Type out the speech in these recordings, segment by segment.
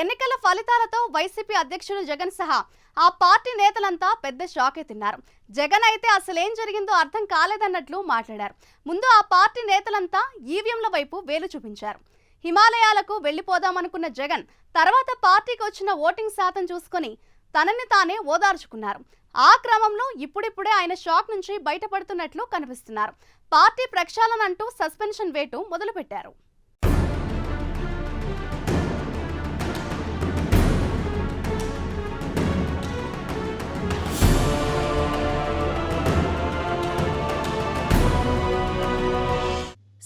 ఎన్నికల ఫలితాలతో వైసీపీ అధ్యక్షుడు జగన్ సహా ఆ పార్టీ నేతలంతా పెద్ద షాకే తిన్నారు. జగన్ అయితే అసలేం జరిగిందో అర్థం కాలేదన్నట్లు మాట్లాడారు. ముందు ఆ పార్టీ నేతలంతా ఈవీఎంల వైపు వేలు చూపించారు. హిమాలయాలకు వెళ్ళిపోదామనుకున్న జగన్ తర్వాత పార్టీకి వచ్చిన ఓటింగ్ శాతం చూసుకొని తనని తానే ఓదార్చుకున్నారు. ఆ క్రమంలో ఇప్పుడిప్పుడే ఆయన షాక్ నుంచి బయటపడుతున్నట్లు కనిపిస్తున్నారు. పార్టీ ప్రక్షాళన అంటూ సస్పెన్షన్ వేటు మొదలుపెట్టారు.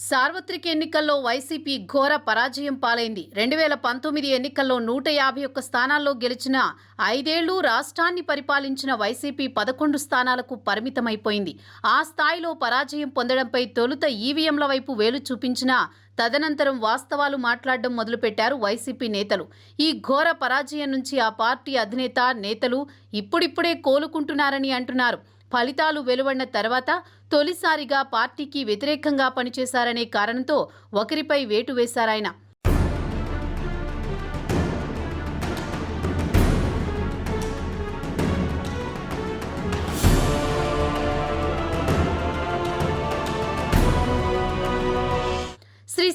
సార్వత్రిక ఎన్నికల్లో వైసీపీ ఘోర పరాజయం పాలైంది. రెండు వేల పంతొమ్మిది ఎన్నికల్లో నూట యాభై ఒక్క స్థానాల్లో గెలిచిన ఐదేళ్ళు రాష్ట్రాన్ని పరిపాలించిన వైసీపీ పదకొండు స్థానాలకు పరిమితమైపోయింది. ఆ స్థాయిలో పరాజయం పొందడంపై తొలుత ఈవీఎంల వైపు వేలు చూపించినా తదనంతరం వాస్తవాలు మాట్లాడడం మొదలుపెట్టారు వైసీపీ నేతలు. ఈ ఘోర పరాజయం నుంచి ఆ పార్టీ అధినేత నేతలు ఇప్పుడిప్పుడే కోలుకుంటున్నారని అంటున్నారు. ఫలితాలు వెలువడిన తర్వాత తొలిసారిగా పార్టీకి వ్యతిరేకంగా పనిచేశారనే కారణంతో ఒకరిపై వేటు వేశారాయన.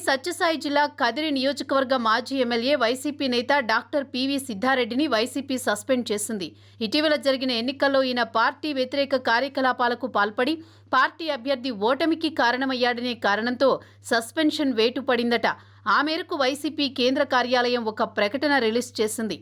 సత్యసాయి జిల్లా కదిరి నియోజకవర్గ మాజీ ఎమ్మెల్యే వైసీపీ నేత డాక్టర్ పివి సిద్ధారెడ్డిని వైసీపీ సస్పెండ్ చేసింది. ఇటీవల జరిగిన ఎన్నికల్లో ఈయన పార్టీ వ్యతిరేక కార్యకలాపాలకు పాల్పడి పార్టీ అభ్యర్థి ఓటమికి కారణమయ్యాడనే కారణంతో సస్పెన్షన్ వేటు పడిందట ఆ మేరకు వైసీపీ కేంద్ర కార్యాలయం ఒక ప్రకటన రిలీజ్ చేసింది.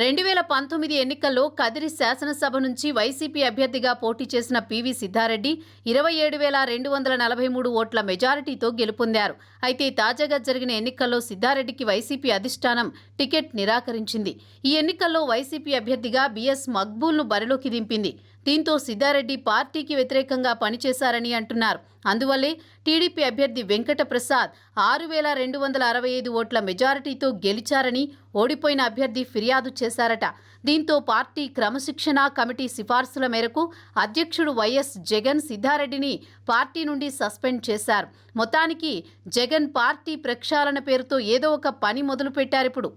రెండు వేల పంతొమ్మిది ఎన్నికల్లో కదిరి శాసనసభ నుంచి వైసీపీ అభ్యర్థిగా పోటీ చేసిన పివి సిద్ధారెడ్డి ఇరవై ఏడు వేల రెండు వందల నలభై మూడు ఓట్ల మెజారిటీతో గెలుపొందారు. అయితే తాజాగా జరిగిన ఎన్నికల్లో సిద్ధారెడ్డికి వైసీపీ అధిష్టానం టికెట్ నిరాకరించింది. ఈ ఎన్నికల్లో వైసీపీ అభ్యర్థిగా బిఎస్ మక్బూల్ను బరిలోకి దింపింది. దీంతో సిద్ధారెడ్డి పార్టీకి వ్యతిరేకంగా పనిచేశారని అంటున్నారు. అందువల్లే టీడీపీ అభ్యర్థి వెంకట ప్రసాద్ ఆరు వేల రెండు వందల అరవై ఐదు ఓట్ల మెజారిటీతో గెలిచారని ఓడిపోయిన అభ్యర్థి ఫిర్యాదు చేశారట. దీంతో పార్టీ క్రమశిక్షణ కమిటీ సిఫార్సుల మేరకు అధ్యక్షుడు వైఎస్ జగన్ సిద్ధారెడ్డిని పార్టీ నుండి సస్పెండ్ చేశారు. మొత్తానికి జగన్ పార్టీ ప్రక్షాళన పేరుతో ఏదో ఒక పని మొదలుపెట్టారిప్పుడు